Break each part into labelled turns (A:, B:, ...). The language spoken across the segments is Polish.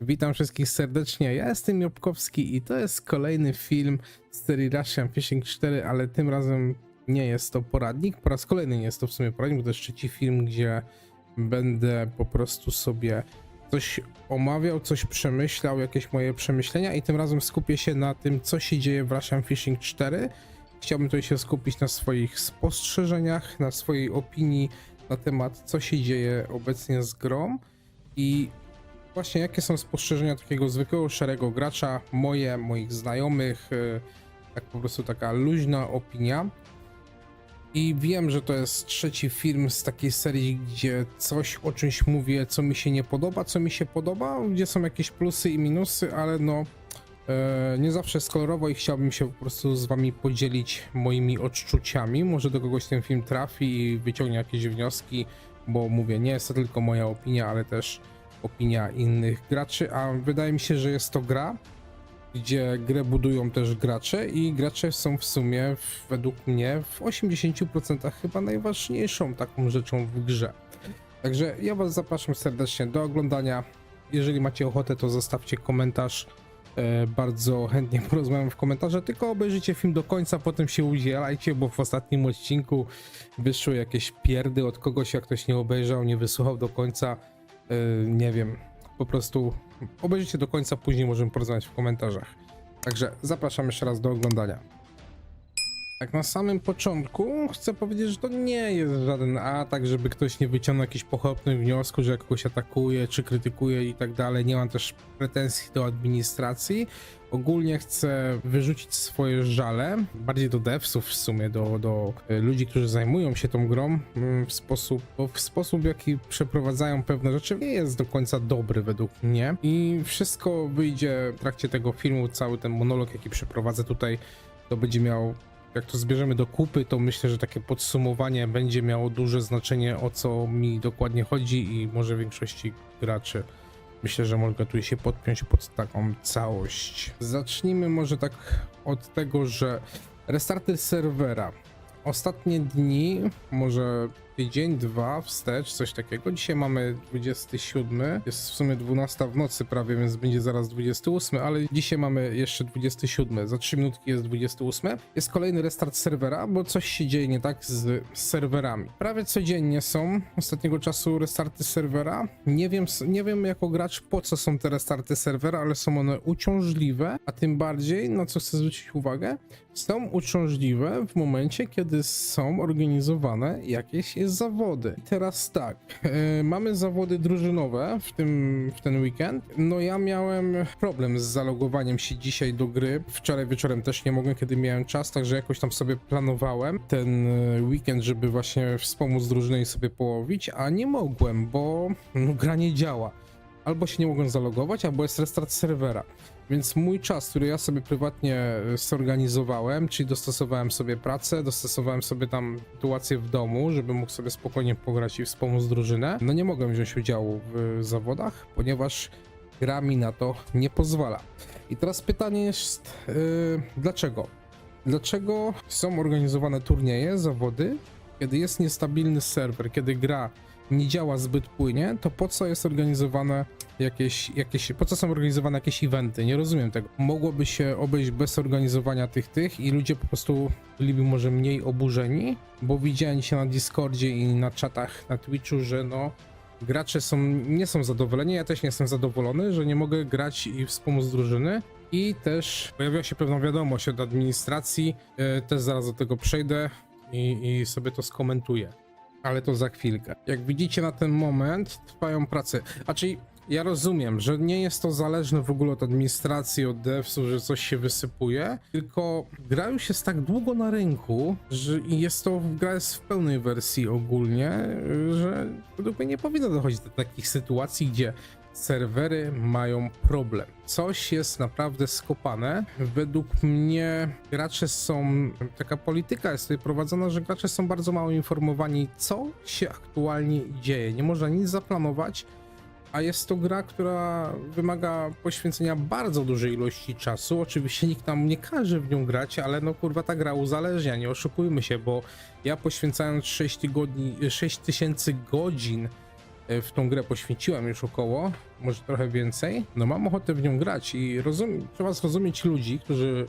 A: Witam wszystkich serdecznie. Ja jestem Jobkowski i to jest kolejny film z serii Russian Fishing 4, ale tym razem nie jest to poradnik. Po raz kolejny nie jest to w sumie poradnik, bo to jest trzeci film, gdzie będę po prostu sobie coś omawiał, coś przemyślał, jakieś moje przemyślenia i tym razem skupię się na tym, co się dzieje w Russian Fishing 4. Chciałbym tutaj się skupić na swoich spostrzeżeniach, na swojej opinii na temat, co się dzieje obecnie z grą i właśnie jakie są spostrzeżenia takiego zwykłego, szarego gracza, moje, moich znajomych, y, tak po prostu taka luźna opinia. I wiem, że to jest trzeci film z takiej serii, gdzie coś o czymś mówię, co mi się nie podoba, co mi się podoba, gdzie są jakieś plusy i minusy, ale no e, nie zawsze jest kolorowo i chciałbym się po prostu z wami podzielić moimi odczuciami. Może do kogoś ten film trafi i wyciągnie jakieś wnioski, bo mówię, nie jest to tylko moja opinia, ale też opinia innych graczy, a wydaje mi się, że jest to gra, gdzie grę budują też gracze i gracze są w sumie według mnie w 80% chyba najważniejszą taką rzeczą w grze. Także ja was zapraszam serdecznie do oglądania. Jeżeli macie ochotę, to zostawcie komentarz. E, bardzo chętnie porozmawiam w komentarzach, tylko obejrzyjcie film do końca, potem się udzielajcie, bo w ostatnim odcinku wyszły jakieś pierdy od kogoś, jak ktoś nie obejrzał, nie wysłuchał do końca. E, nie wiem, po prostu obejrzyjcie do końca, później możemy porozmawiać w komentarzach. Także zapraszam jeszcze raz do oglądania. Tak na samym początku chcę powiedzieć, że to nie jest żaden atak, żeby ktoś nie wyciągnął jakichś pochopnych wniosków, że kogoś atakuje czy krytykuje i tak dalej. Nie mam też pretensji do administracji. Ogólnie chcę wyrzucić swoje żale, bardziej do devsów w sumie, do, do e, ludzi, którzy zajmują się tą grą mm, w sposób, bo w sposób w jaki przeprowadzają pewne rzeczy nie jest do końca dobry według mnie i wszystko wyjdzie w trakcie tego filmu, cały ten monolog jaki przeprowadzę tutaj, to będzie miał jak to zbierzemy do kupy, to myślę, że takie podsumowanie będzie miało duże znaczenie, o co mi dokładnie chodzi i może większości graczy. Myślę, że mogę tu się podpiąć pod taką całość. Zacznijmy może tak od tego, że restarty serwera. Ostatnie dni, może tydzień, dwa wstecz, coś takiego. Dzisiaj mamy 27, jest w sumie 12 w nocy prawie, więc będzie zaraz 28, ale dzisiaj mamy jeszcze 27. Za 3 minutki jest 28. Jest kolejny restart serwera, bo coś się dzieje nie tak z serwerami. Prawie codziennie są ostatniego czasu restarty serwera. Nie wiem, nie wiem jako gracz po co są te restarty serwera, ale są one uciążliwe, a tym bardziej, na co chcę zwrócić uwagę, są uciążliwe w momencie, kiedy są organizowane jakieś zawody. Teraz tak, e, mamy zawody drużynowe w tym w ten weekend. No ja miałem problem z zalogowaniem się dzisiaj do gry. Wczoraj wieczorem też nie mogłem, kiedy miałem czas, także jakoś tam sobie planowałem ten e, weekend, żeby właśnie wspomóc drużynę i sobie połowić, a nie mogłem, bo no, gra nie działa. Albo się nie mogłem zalogować, albo jest restart serwera. Więc mój czas, który ja sobie prywatnie e, zorganizowałem, czyli dostosowałem sobie pracę, dostosowałem sobie tam sytuację w domu, żeby mógł sobie spokojnie pograć i wspomóc drużynę, no nie mogłem wziąć udziału w zawodach, ponieważ gra mi na to nie pozwala. I teraz pytanie jest, yy, dlaczego? Dlaczego są organizowane turnieje, zawody, kiedy jest niestabilny serwer, kiedy gra nie działa zbyt płynnie, to po co jest organizowane jakieś, jakieś, po co są organizowane jakieś eventy? Nie rozumiem tego. Mogłoby się obejść bez organizowania tych, tych i ludzie po prostu byliby może mniej oburzeni, bo widziałem się na Discordzie i na czatach na Twitchu, że no gracze są, nie są zadowoleni, ja też nie jestem zadowolony, że nie mogę grać i wspomóc drużyny. I też pojawiła się pewna wiadomość od administracji, e, też zaraz do tego przejdę i, i sobie to skomentuję ale to za chwilkę. Jak widzicie na ten moment trwają prace. A czyli ja rozumiem, że nie jest to zależne w ogóle od administracji, od devsów, że coś się wysypuje, tylko gra już jest tak długo na rynku, że jest to, gra jest w pełnej wersji ogólnie, że według mnie nie powinno dochodzić do takich sytuacji, gdzie serwery mają problem. Coś jest naprawdę skopane. Według mnie gracze są, taka polityka jest tutaj prowadzona, że gracze są bardzo mało informowani, co się aktualnie dzieje. Nie można nic zaplanować, a jest to gra, która wymaga poświęcenia bardzo dużej ilości czasu. Oczywiście nikt nam nie każe w nią grać, ale no kurwa ta gra uzależnia, nie oszukujmy się, bo ja poświęcając 6 tygodni, 6 tysięcy godzin w tą grę poświęciłem już około, może trochę więcej. No mam ochotę w nią grać i rozum, trzeba zrozumieć ludzi, którzy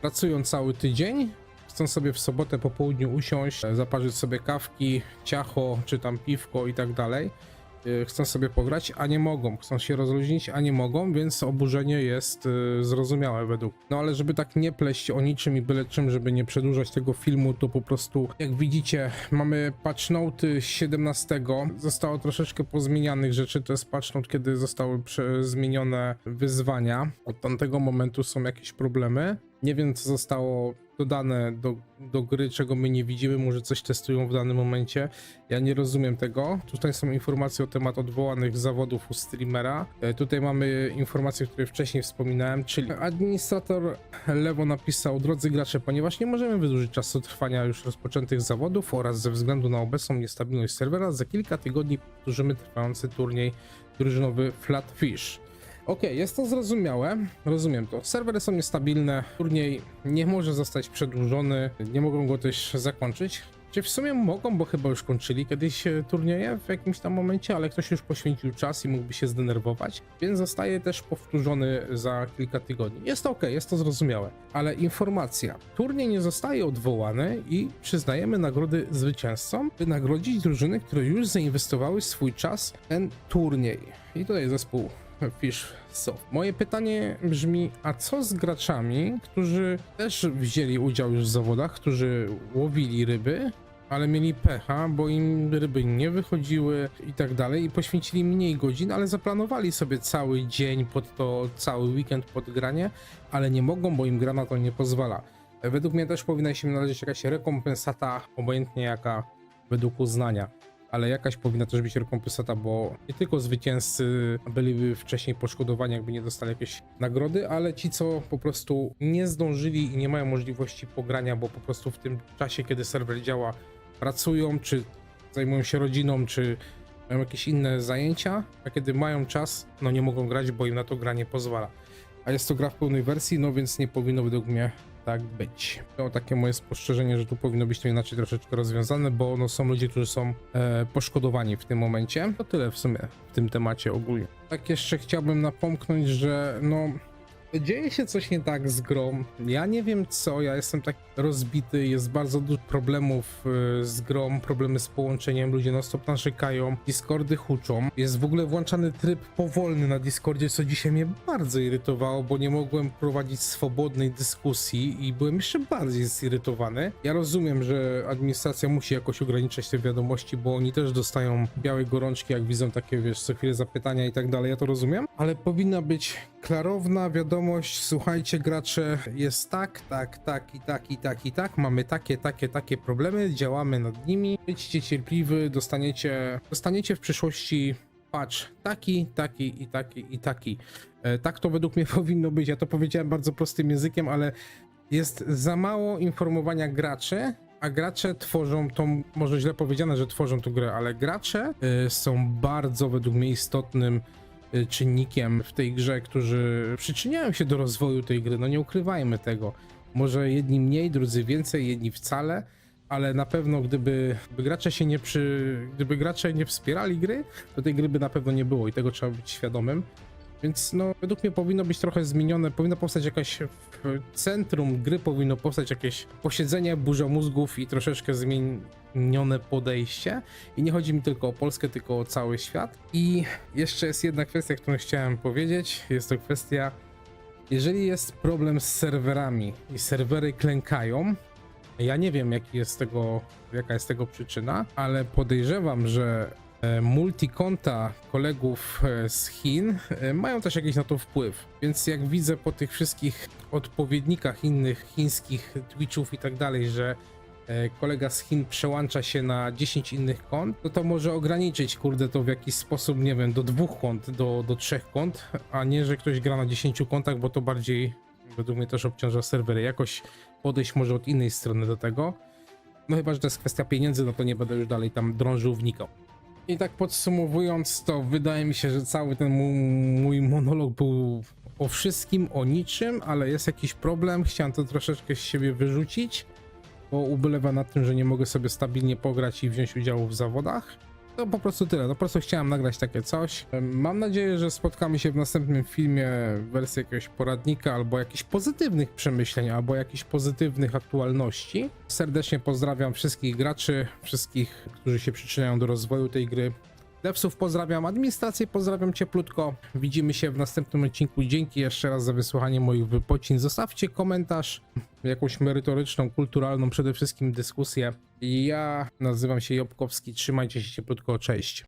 A: pracują cały tydzień, chcą sobie w sobotę po południu usiąść, e, zaparzyć sobie kawki, ciacho, czy tam piwko i tak dalej. E, Chcą sobie pograć, a nie mogą. Chcą się rozluźnić, a nie mogą, więc oburzenie jest e, zrozumiałe według. No ale żeby tak nie pleść o niczym i byle czym, żeby nie przedłużać tego filmu, to po prostu, jak widzicie, mamy patch note 17. Zostało troszeczkę pozmienianych rzeczy. To jest patch note, kiedy zostały zmienione wyzwania. Od tamtego momentu są jakieś problemy. Nie wiem, co zostało dodane do, do gry, czego my nie widzimy. Może coś testują w danym momencie. Ja nie rozumiem tego. Tutaj są informacje o temat odwołanych zawodów u streamera. E, Tutaj mamy informacje, które wcześniej wspominałem, czyli administrator Lewo napisał, drodzy gracze, ponieważ nie możemy wydłużyć czasu trwania już rozpoczętych zawodów oraz ze względu na obecną niestabilność serwera, za kilka tygodni powtórzymy trwający turniej drużynowy Flatfish. Okej, jest to zrozumiałe, rozumiem to. Serwery są niestabilne, turniej nie może zostać przedłużony, nie mogą go też zakończyć. Czy w sumie mogą, bo chyba już kończyli kiedyś e, turnieje w jakimś tam momencie, ale ktoś już poświęcił czas i mógłby się zdenerwować, więc zostaje też powtórzony za kilka tygodni. Jest to ok, jest to zrozumiałe, ale informacja. Turniej nie zostaje odwołany i przyznajemy nagrody zwycięzcom, by nagrodzić drużyny, które już zainwestowały swój czas w ten turniej. I tutaj zespół Fish Soft. Moje pytanie brzmi, a co z graczami, którzy też wzięli udział już w zawodach, którzy łowili ryby, ale mieli pecha, bo im ryby nie wychodziły i tak dalej i poświęcili mniej godzin, ale zaplanowali sobie cały dzień pod to, cały weekend pod granie, ale nie mogą, bo im gra na to nie pozwala. Według mnie też powinna się należeć jakaś rekompensata, obojętnie jaka, według uznania ale jakaś powinna też być rekompensata, bo nie tylko zwycięzcy byliby wcześniej poszkodowani, jakby nie dostali jakieś nagrody, ale ci, co po prostu nie zdążyli i nie mają możliwości pogrania, bo po prostu w tym czasie, kiedy serwer działa, pracują, czy zajmują się rodziną, czy mają jakieś inne zajęcia, a kiedy mają czas, no nie mogą grać, bo im na to gra nie pozwala. A jest to gra w pełnej wersji, no więc nie powinno według mnie tak być. To takie moje spostrzeżenie, że tu powinno być to inaczej troszeczkę rozwiązane, bo no, są ludzie, którzy są e, poszkodowani w tym momencie. To tyle w sumie w tym temacie ogólnie. Tak jeszcze chciałbym napomknąć, że no dzieje się coś nie tak z grą. Ja nie wiem co, ja jestem tak rozbity, jest bardzo dużo problemów e, z grą, problemy z połączeniem, ludzie non stop narzekają, Discordy huczą. Jest w ogóle włączany tryb powolny na Discordzie, co dzisiaj mnie bardzo irytowało, bo nie mogłem prowadzić swobodnej dyskusji i byłem jeszcze bardziej zirytowany. Ja rozumiem, że administracja musi jakoś ograniczać te wiadomości, bo oni też dostają białe gorączki, jak widzą takie, wiesz, co chwilę zapytania i tak dalej, ja to rozumiem, ale powinna być klarowna wiadomość, słuchajcie gracze, jest tak, tak, tak i tak i tak i tak, mamy takie, takie, takie problemy, działamy nad nimi, bądźcie cierpliwi, dostaniecie, dostaniecie w przyszłości patch taki, taki i taki i taki. E, tak to według mnie powinno być, ja to powiedziałem bardzo prostym językiem, ale jest za mało informowania graczy, a gracze tworzą tą, może źle powiedziane, że tworzą tą grę, ale gracze y, są bardzo według mnie istotnym czynnikiem w tej grze, którzy przyczyniają się do rozwoju tej gry, no nie ukrywajmy tego. Może jedni mniej, drudzy więcej, jedni wcale, ale na pewno gdyby, gdyby gracze się nie przy, gdyby gracze nie wspierali gry, to tej gry by na pewno nie było i tego trzeba być świadomym. Więc no, według mnie powinno być trochę zmienione, powinno powstać jakaś w centrum gry, powinno powstać jakieś posiedzenie, burza mózgów i troszeczkę zmienione podejście. I nie chodzi mi tylko o Polskę, tylko o cały świat. I jeszcze jest jedna kwestia, którą chciałem powiedzieć. Jest to kwestia, jeżeli jest problem z serwerami i serwery klękają, ja nie wiem, jaki jest tego, jaka jest tego przyczyna, ale podejrzewam, że e, multikonta kolegów e, z Chin e, mają też jakiś na to wpływ. Więc jak widzę po tych wszystkich odpowiednikach innych chińskich Twitchów i tak dalej, że e, kolega z Chin przełącza się na 10 innych kont, no to może ograniczyć, kurde, to w jakiś sposób, nie wiem, do dwóch kont, do, do trzech kont, a nie, że ktoś gra na 10 kontach, bo to bardziej według mnie też obciąża serwery. Jakoś podejść może od innej strony do tego. No chyba, że to jest kwestia pieniędzy, no to nie będę już dalej tam drążył, wnikał. I tak podsumowując, to wydaje mi się, że cały ten mój, monolog był o wszystkim, o niczym, ale jest jakiś problem. Chciałem to troszeczkę z siebie wyrzucić, bo ubolewa nad tym, że nie mogę sobie stabilnie pograć i wziąć udziału w zawodach. To po prostu tyle. No po prostu chciałem nagrać takie coś. Mam nadzieję, że spotkamy się w następnym filmie w wersji jakiegoś poradnika albo jakichś pozytywnych przemyśleń, albo jakichś pozytywnych aktualności. Serdecznie pozdrawiam wszystkich graczy, wszystkich, którzy się przyczyniają do rozwoju tej gry. Devsów pozdrawiam, administrację pozdrawiam cieplutko. Widzimy się w następnym odcinku. Dzięki jeszcze raz za wysłuchanie moich wypocin. Zostawcie komentarz, jakąś merytoryczną, kulturalną przede wszystkim dyskusję. Ja nazywam się Jobkowski. Trzymajcie się cieplutko. Cześć.